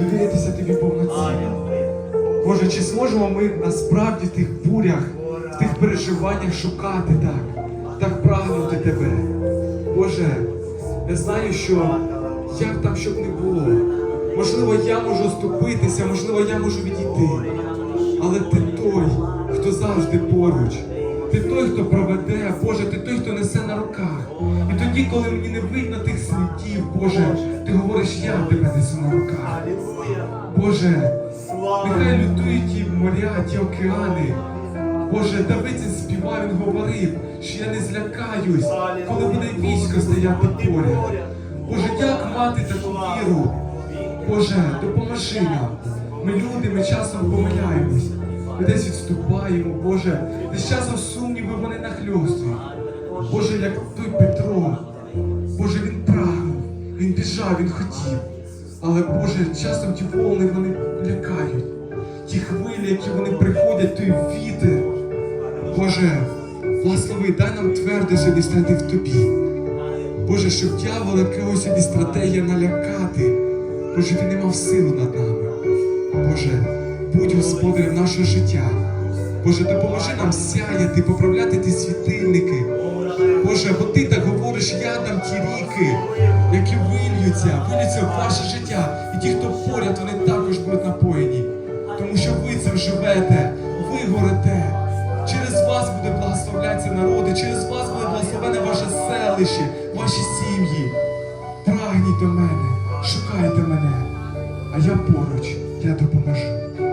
довіритися тобі повноцінно. Боже, чи зможемо ми насправді в тих бурях, в тих переживаннях шукати так, так прагнути тебе? Боже, я знаю, що як там щоб не було. Можливо, я можу ступитися, можливо, я можу відійти. Але ти той, хто завжди поруч. Ти той, хто проведе, Боже, ти той, хто несе на руках. І тоді, коли мені не видно тих слідів, Боже, ти говориш, я тебе несу на руках. Боже, нехай лютують ті моря, ті океани. Боже, Давид співав, він говорив, що я не злякаюсь, коли буде військо стояти поряд. Боже, як мати таку віру? Боже, допоможи нам. Ми люди, ми часом помиляємось. Ми десь відступаємо, Боже, десь часом сумніви вони нахльостують. Боже, як той Петро, Боже, він прагнув, він біжав, він хотів. Але Боже, часом ті волни вони лякають. Ті хвилі, які вони приходять, той вітер. Боже, благослови, дай нам твердо сьогодні стати в тобі. Боже, щоб дьявол якогось сьогодні стратегія налякати. Боже, він не мав сил над нами. Боже, будь господарем нашого життя. Боже, допоможи нам сяяти, поправляти ті світильники. Боже, бо ти так говориш, я дам ті ріки, які вильються, вильються в ваше життя. І ті, хто поряд, вони також будуть напоєні. Тому що ви цим живете, ви горите. Через вас буде благословлятися народи, через вас буде благословене ваше селище, ваші сім'ї. Прагніть до мене, шукайте мене, а я поруч, я допоможу.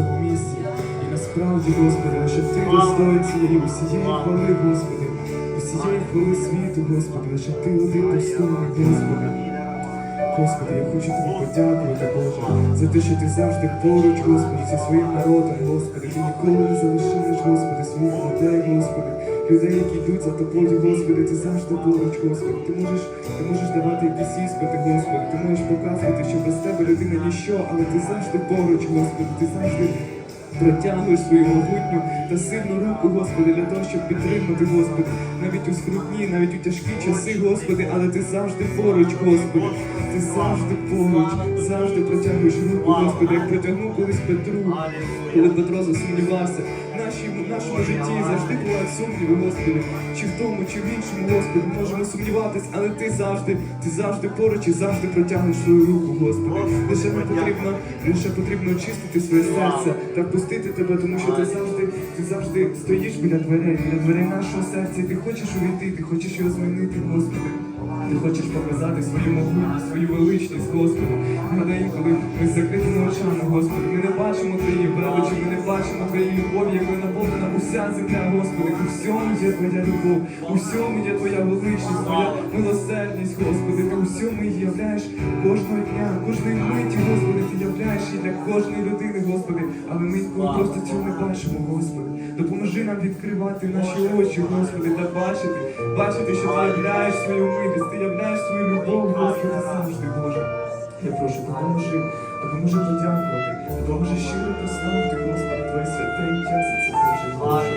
Цьому місці. І насправді, Господи, що Ти достоїн цієї усієї хвали, Господи, усієї хвали світу, Господи, що Ти один достойний, Господи. Господи, я хочу тобі подякувати, Боже, за те, що ти завжди поруч, Господи, зі своїм народом, Господи, ти ніколи не залишаєш, Господи, своїх людей, Господи, людей, які йдуть за тобою, Господи, ти завжди поруч, Господи. Ти можеш, ти можеш давати якісь іспити, Господи, ти можеш показувати, що без тебе людина ніщо, але ти завжди поруч, Господи, ти завжди. Протягуєш свою могутню та сильну руку, Господи, для того, щоб підтримати, Господи, навіть у скрутні, навіть у тяжкі часи, Господи, але ти завжди поруч, Господи, ти завжди поруч, завжди протягуєш руку, Господи, як протягнув колись Петру, коли Петро засумнівався. Нашому, нашому житті завжди бувають сумніви, Господи, чи в тому, чи в іншому, Господи, можемо сумніватись, але ти завжди, ти завжди поруч і завжди протягнеш свою руку, Господи. Лише потрібно, лише потрібно очистити своє серце та впустити тебе, тому що ти завжди, ти завжди стоїш біля дверей, біля дверей нашого серця, і ти хочеш увійти, ти хочеш його змінити, Господи. Ти хочеш показати свою могутність, свою величність, Господи. Гадай, коли ми з закритими очами, Господи, ми не бачимо твої величі, ми не бачимо Твоєї любові, якою наповнена уся земля, Господи. У всьому є Твоя любов, у всьому є Твоя величність, Твоя милосердність, Господи. Ти у всьому являєш кожного дня, кожної миті, кожної людини, Господи. Але ми інколи просто цього не бачимо, Господи. Допоможи нам відкривати наші очі, Господи, та бачити, бачити, що ти являєш свою милість, ти являєш свою любов, Господи, завжди, Боже. Я прошу, допоможи, допоможи подякувати, допоможи щиро прославити, Господи, Твоє святе ім'я за це, Боже, Боже.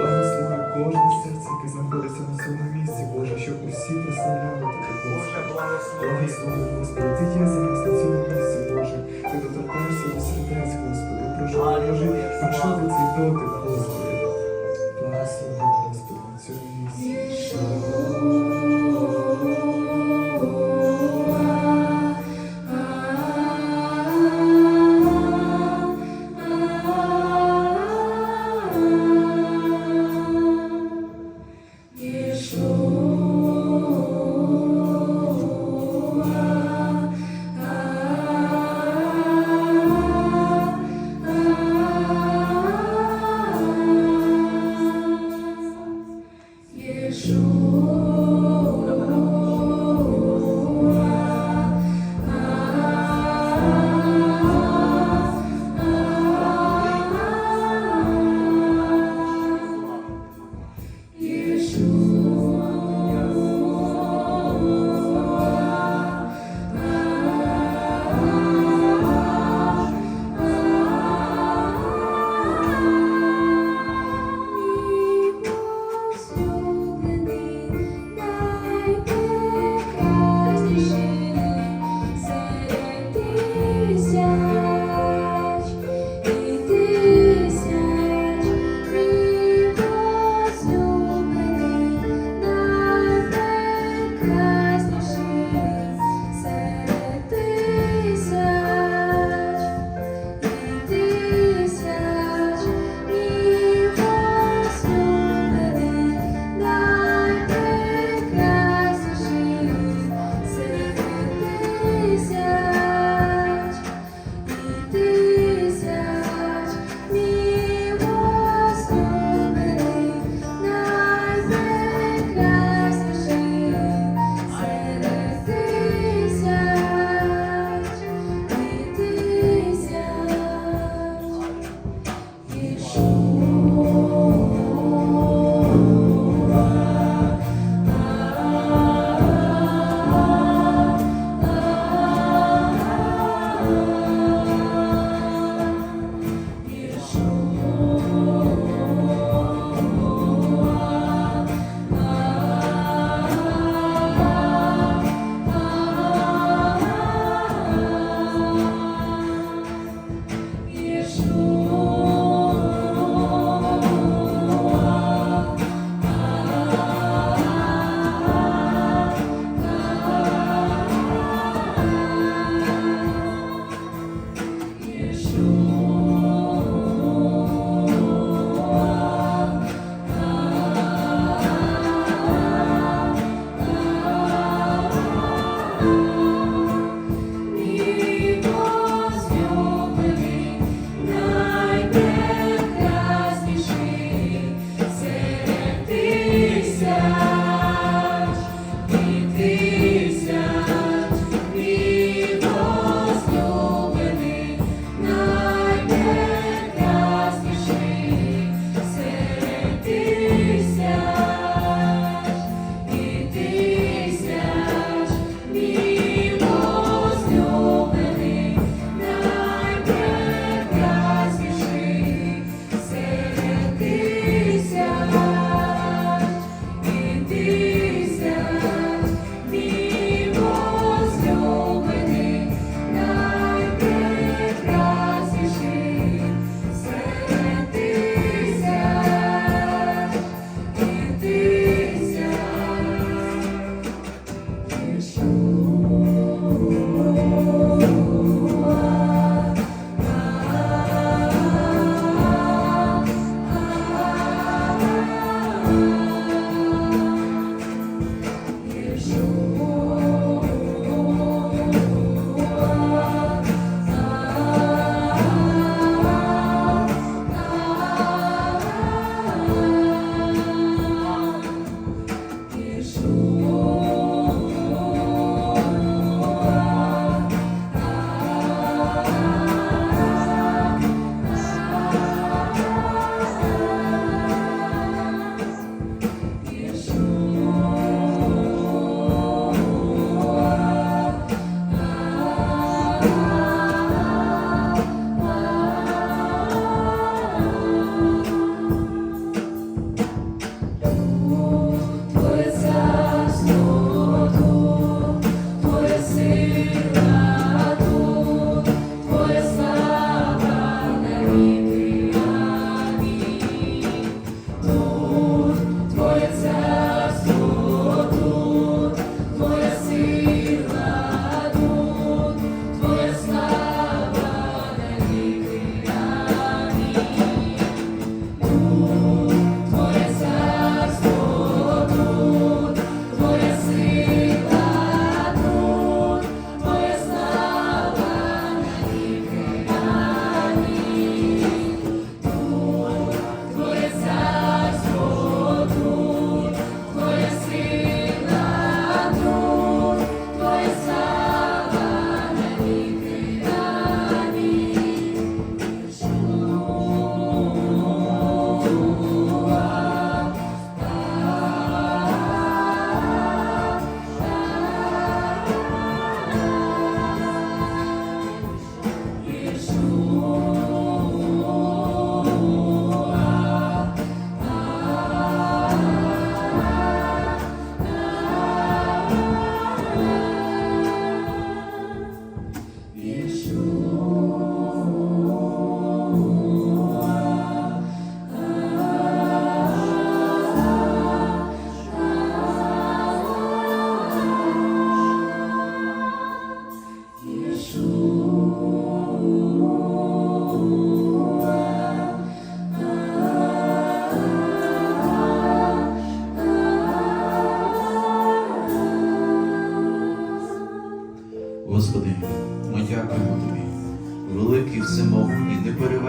Благослови кожне серце, яке знаходиться на цьому місці, Боже, щоб усі прославляли Тебе, Боже. Благослови, Господи, Ти є зараз на цьому місці, Боже. До сердець, Господи. Прошу, допоможи почути цей дотик,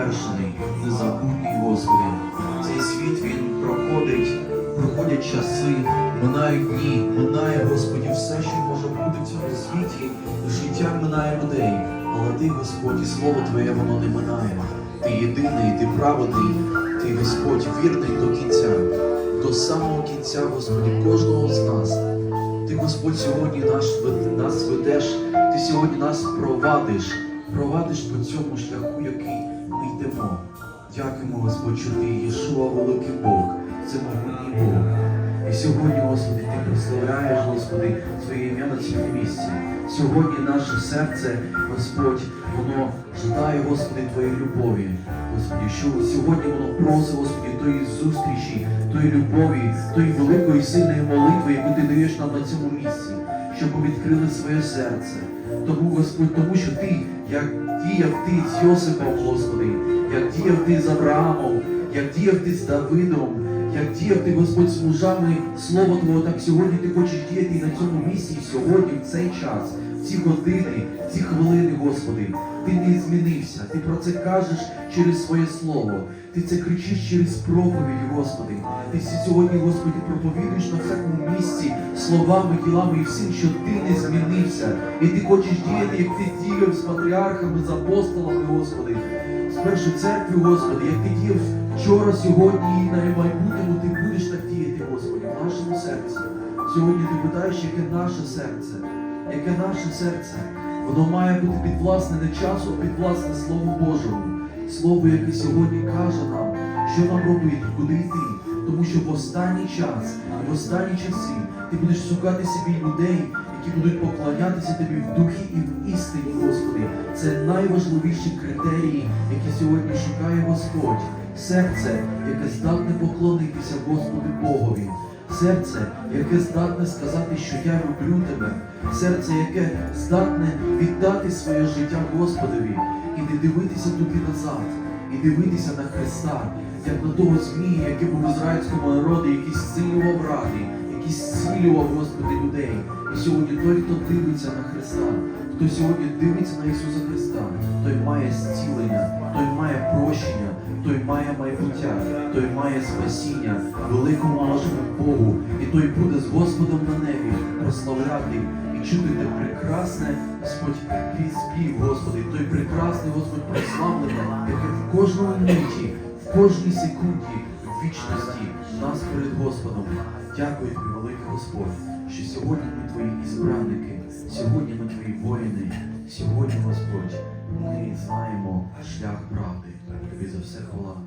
безмежний, незабутній Господи. Цей світ він проходить, проходять часи, минають дні, минає, Господі, все, що може бути в цьому світі. Життя минає людей, але ти, Господь, слово Твоє воно не минає. Ти єдиний, ти праведний, ти Господь, вірний до кінця, до самого кінця, Господі, кожного з нас. Ти, Господь, сьогодні наш, нас ведеш, ти сьогодні нас провадиш, провадиш по цьому шляху, який йдемо. Дякуємо, Господь, що ти Єшуа, великий Бог, це могутній Бог. І сьогодні, Господи, ти прославляєш, Господи, своє ім'я на цьому місці. Сьогодні наше серце, Господь, воно ждає, Господи, Твоєї любові. Господи, що сьогодні воно просить, Господи, тої зустрічі, тої любові, тої великої сильної молитви, яку ти даєш нам на цьому місці, щоб ми відкрили своє серце. Тому, Господь, тому що ти, як діяв ти з Йосипом, Господи, як діяв ти з Авраамом, як діяв ти з Давидом, як діяв ти, Господь, з мужами Слово Твого, так сьогодні ти хочеш діяти на цьому місці, сьогодні, в цей час, в ці години, в ці хвилини, Господи. Ти не змінився. Ти про це кажеш через своє слово. Ти це кричиш через проповіді, Господи. Ти сьогодні, Господи, проповідуєш на всякому місці словами, ділами і всім, що ти не змінився. І ти хочеш діяти, як ти діяв з патріархами, з апостолами, Господи. З першої церкви, Господи, як ти діяв вчора, сьогодні і на майбутньому, ти будеш так діяти, Господи, в нашому серці. Сьогодні ти питаєш, яке наше серце, яке наше серце. Воно має бути підвласне не часу, підвласне Слову Божому. Слово, яке сьогодні каже нам, що нам робити, куди йти. Тому що в останній час в останні часи ти будеш шукати собі людей, які будуть поклонятися тобі в духі і в істині, Господи. Це найважливіші критерії, які сьогодні шукає Господь. Серце, яке здатне поклонитися Господу Богові. Серце, яке здатне сказати, що я люблю тебе, серце, яке здатне віддати своє життя Господові і не дивитися туди назад, і дивитися на Христа, як на того змія, який був в ізраїльському народі, який зцілював ради, який зцілював Господи людей. І сьогодні той, хто дивиться на Христа, хто сьогодні дивиться на Ісуса Христа, той має зцілення, той має прощення, той має майбуття, той має спасіння великому нашому Богу, і той буде з Господом на небі прославляти і чути те прекрасне, Господь, твій спів, Господи, той прекрасний Господь прославлення, яке в кожному миті, в кожній секунді, в вічності нас перед Господом. Дякую тобі, великий Господь, що сьогодні ми твої ізбранники, сьогодні ми твої воїни, сьогодні, Господь, ми знаємо шлях правди. Тобі за все хвала.